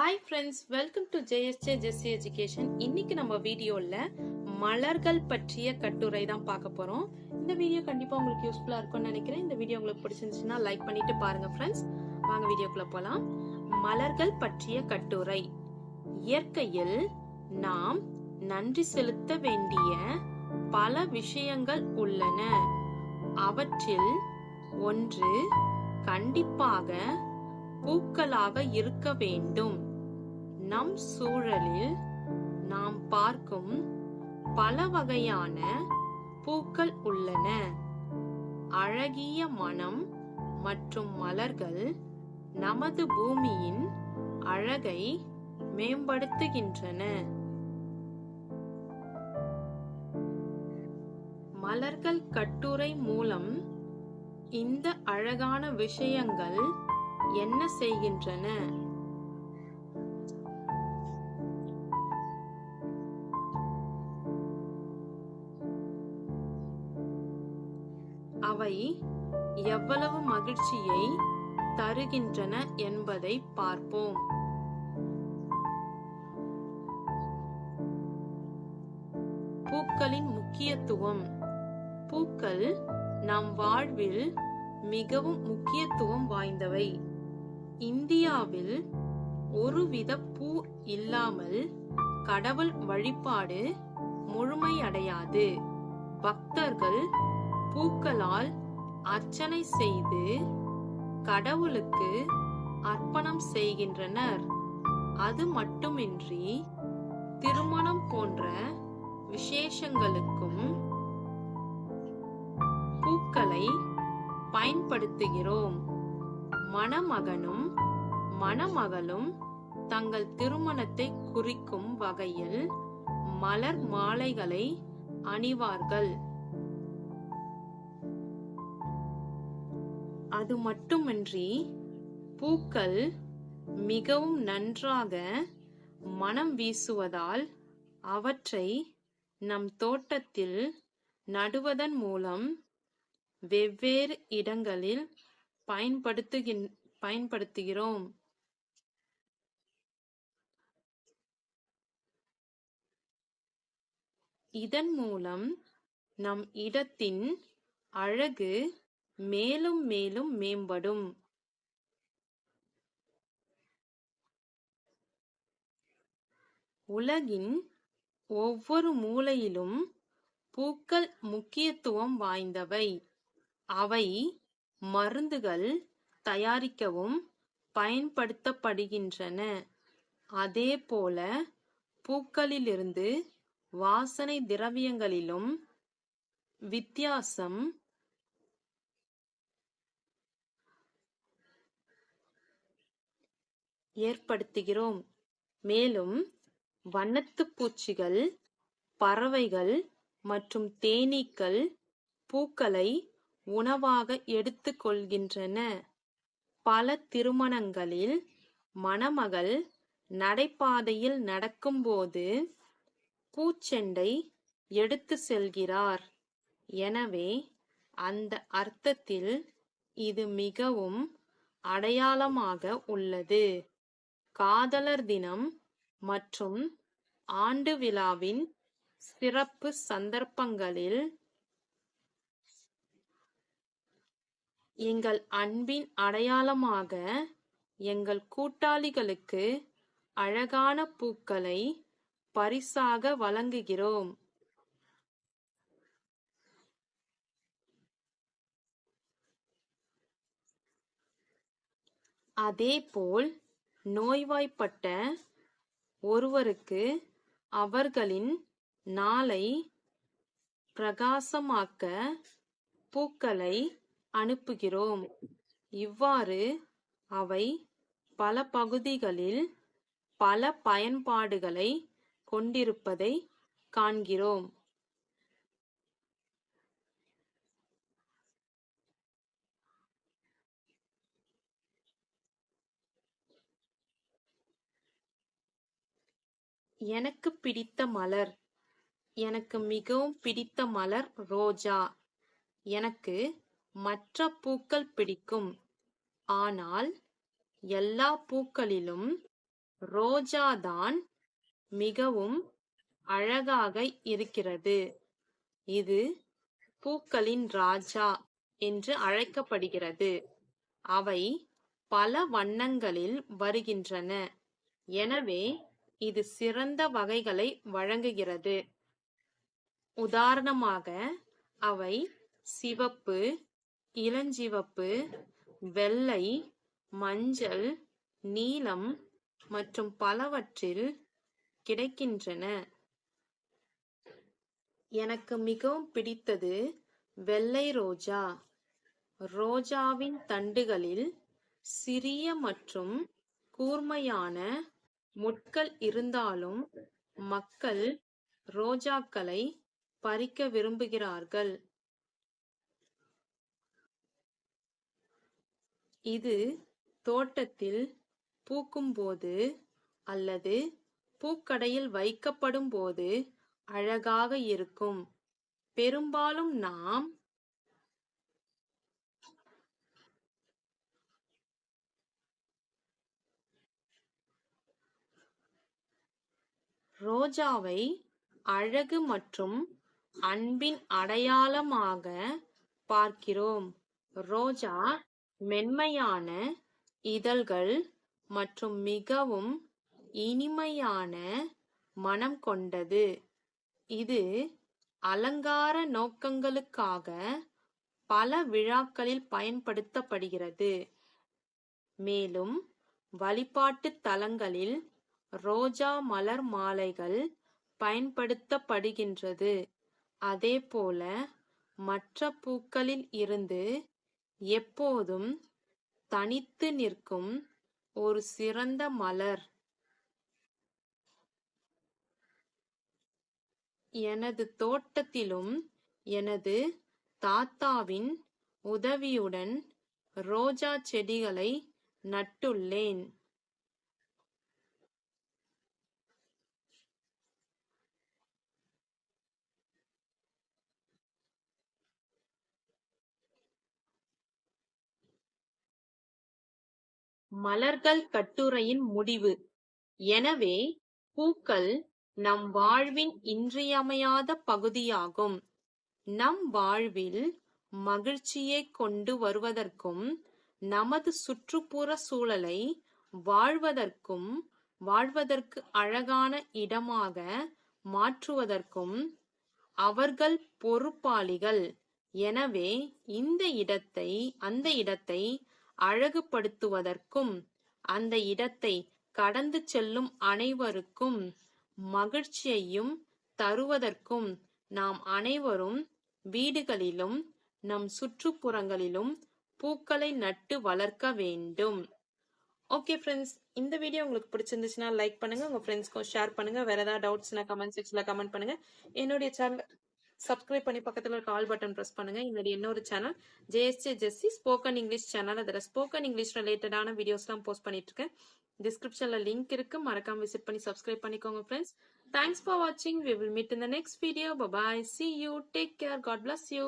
Hi friends welcome to JSJ Jessy education இன்னைக்கு நம்ம வீடியோவில் மலர்கள் பற்றிய கட்டுரை தான் பார்க்க போகிறோம் இந்த வீடியோ கண்டிப்பாக உங்களுக்கு யூஸ்ஃபுல்லாக இருக்கும்னு நினைக்கிறேன். இந்த வீடியோ உங்களுக்கு பிடிச்சிருந்துச்சுன்னா லைக் பண்ணிட்டு பாருங்க ஃப்ரெண்ட்ஸ் வாங்க வீடியோக்குள்ளே போகலாம் மலர்கள் பற்றிய கட்டுரை. இயற்கையில் நாம் நன்றி செலுத்த வேண்டிய பல விஷயங்கள் உள்ளன. அவற்றில் ஒன்று கண்டிப்பாக பூக்களாக இருக்க வேண்டும். நம் சூழலில் நாம் பார்க்கும் பல வகையான பூக்கள் உள்ளன. அழகிய மனம் மற்றும் மலர்கள் நமது பூமியின் அழகை மேம்படுத்துகின்றன. மலர்கள் கட்டுரை மூலம் இந்த அழகான விஷயங்கள் என்ன செய்கின்றன? அவை எவ்வளவு மகிழ்ச்சியை தருகின்றன என்பதை பார்ப்போம். பூக்களின் முக்கியத்துவம். பூக்கள் நம் வாழ்வில் மிகவும் முக்கியத்துவம் வாய்ந்தவை. இந்தியாவில் ஒருவித பூ இல்லாமல் கடவுள் வழிபாடு முழுமையடையாது. பக்தர்கள் பூக்களால் அர்ச்சனை செய்து கடவுளுக்கு அர்ப்பணம் செய்கின்றனர். அது மட்டுமின்றி திருமணம் போன்ற விசேஷங்களுக்கும் பூக்களை பயன்படுத்துகிறோம். மணமகனும் மணமகளும் தங்கள் திருமணத்தை குறிக்கும் வகையில் மலர் மாலைகளை அணிவார்கள். அது மட்டுமின்றி பூக்கள் மிகவும் நன்றாக மனம் வீசுவதால் அவற்றை நம் தோட்டத்தில் நடுவதன் மூலம் வெவ்வேறு இடங்களில் பயன்படுத்துகின் பயன்படுத்துகிறோம். இதன் மூலம் நம் இடத்தின் அழகு மேலும் மேலும் மேம்படும். உலகின் ஒவ்வொரு மூலையிலும் பூக்கள் முக்கியத்துவம் வாய்ந்தவை. அவை மருந்துகள் தயாரிக்கவும் பயன்படுத்தப்படுகின்றன. அதேபோல பூக்களிலிருந்து வாசனை திரவியங்களிலும் வித்தியாசம் ஏற்படுத்துகிறோம். மேலும் வண்ணத்துப்பூச்சிகள் பறவைகள் மற்றும் தேனீக்கள் பூக்களை உணவாக எடுத்துக்கொள்கின்றன பல திருமணங்களில் மணமகள் நடைபாதையில் நடக்கும்போது பூச்செண்டை எடுத்து செல்கிறார். எனவே அந்த அர்த்தத்தில் இது மிகவும் அடையாளமாக உள்ளது. காதலர் தினம் மற்றும் ஆண்டு விழாவின் சிறப்பு சந்தர்ப்பங்களில் எங்கள் அன்பின் அடையாளமாக எங்கள் கூட்டாளிகளுக்கு அழகான பூக்களை பரிசாக வழங்குகிறோம். அதேபோல் நோய்வாய்ப்பட்ட ஒருவருக்கு அவர்களின் நாளை பிரகாசமாக்க பூக்களை அனுப்புகிறோம். இவ்வாறு அவை பல பகுதிகளில் பல பயன்பாடுகளை கொண்டிருப்பதை காண்கிறோம். எனக்கு பிடித்த மலர். எனக்கு மிகவும் பிடித்த மலர் ரோஜா. எனக்கு மற்ற பூக்கள் பிடிக்கும். ஆனால் எல்லா பூக்களிலும் ரோஜாதான் மிகவும் அழகாக இருக்கிறது. இது பூக்களின் ராஜா என்று அழைக்கப்படுகிறது. அவை பல வண்ணங்களில் வருகின்றன. எனவே இது சிறந்த வகைகளை வழங்குகிறது. உதாரணமாக அவை சிவப்பு இளஞ்சிவப்பு வெள்ளை மஞ்சள் நீலம் மற்றும் பலவற்றில் கிடைக்கின்றன. எனக்கு மிகவும் பிடித்தது வெள்ளை ரோஜா. ரோஜாவின் தண்டுகளில் சிறிய மற்றும் கூர்மையான முட்கள் இருந்தாலும் மக்கள் ரோஜாக்களை பறிக்க விரும்புகிறார்கள். இது தோட்டத்தில் பூக்கும்போது அல்லது பூக்கடையில் வைக்கப்படும் போது அழகாக இருக்கும். பெரும்பாலும் நாம் ரோஜாவை அழகு மற்றும் அன்பின் அடையாளமாக பார்க்கிறோம். ரோஜா மென்மையான இதழ்கள் மற்றும் மிகவும் இனிமையான மனம் கொண்டது. இது அலங்கார நோக்கங்களுக்காக பல விழாக்களில் பயன்படுத்தப்படுகிறது. மேலும் வழிபாட்டு தலங்களில் ரோஜா மலர் மாலைகள் பயன்படுத்தப்படுகின்றது. அதேபோல மற்ற பூக்களில் இருந்து எப்போதும் தனித்து நிற்கும் ஒரு சிறந்த மலர். எனது தோட்டத்திலும் எனது தாத்தாவின் உதவியுடன் ரோஜா செடிகளை நட்டுள்ளேன். மலர்கள் கட்டுரையின் முடிவு. எனவே பூக்கள் நம் வாழ்வின் இன்றியமையாத பகுதியாகும். நம் வாழ்வில் மகிழ்ச்சியை கொண்டு வருவதற்கும் நமது சுற்றுப்புற சூழலை வாழ்வதற்கும் வாழ்வதற்கு அழகான இடமாக மாற்றுவதற்கும் அவர்கள் பொறுப்பாளிகள். எனவே இந்த இடத்தை அந்த இடத்தை அழகுபடுத்துவதற்கும் அந்த இடத்தை கடந்து செல்லும் அனைவருக்கும் மகிழ்ச்சியையும் தருவதற்கும் நாம் அனைவரும் வீடுகளிலும் நம் சுற்றுப்புறங்களிலும் பூக்களை நட்டு வளர்க்க வேண்டும். ஓகே ஃப்ரெண்ட்ஸ் இந்த வீடியோ உங்களுக்கு பிடிச்சிருந்துச்சுன்னா லைக் பண்ணுங்க. உங்க ஃப்ரெண்ட்ஸ்க்கும் ஷேர் பண்ணுங்க. வேற ஏதாவது டவுட்ஸ்னா கமெண்ட் செக்ஷன்ல கமெண்ட் பண்ணுங்க. என்னுடைய சேனல் சப்ஸ்கிரைப் பண்ணி பக்கத்தில் இருக்க ஆல் பட்டன் ப்ரெஸ் பண்ணுங்க. என்னுடைய இன்னொரு channel JSJ Jessy spoken English channel அதில் ஸ்போக்கன் இங்கிலீஷ் ரிலேட்டடான வீடியோஸ்லாம் போஸ்ட் பண்ணிட்டு இருக்கேன். டிஸ்கிரிப்ஷன்ல லிங்க் இருக்கு. மறக்காம விசிட் பண்ணி சப்ஸ்கிரைப் பண்ணிக்கோங்க ஃப்ரெண்ட்ஸ் தேங்க்ஸ் ஃபார் வாட்சிங் we will meet in the next video bye bye see you take care God bless you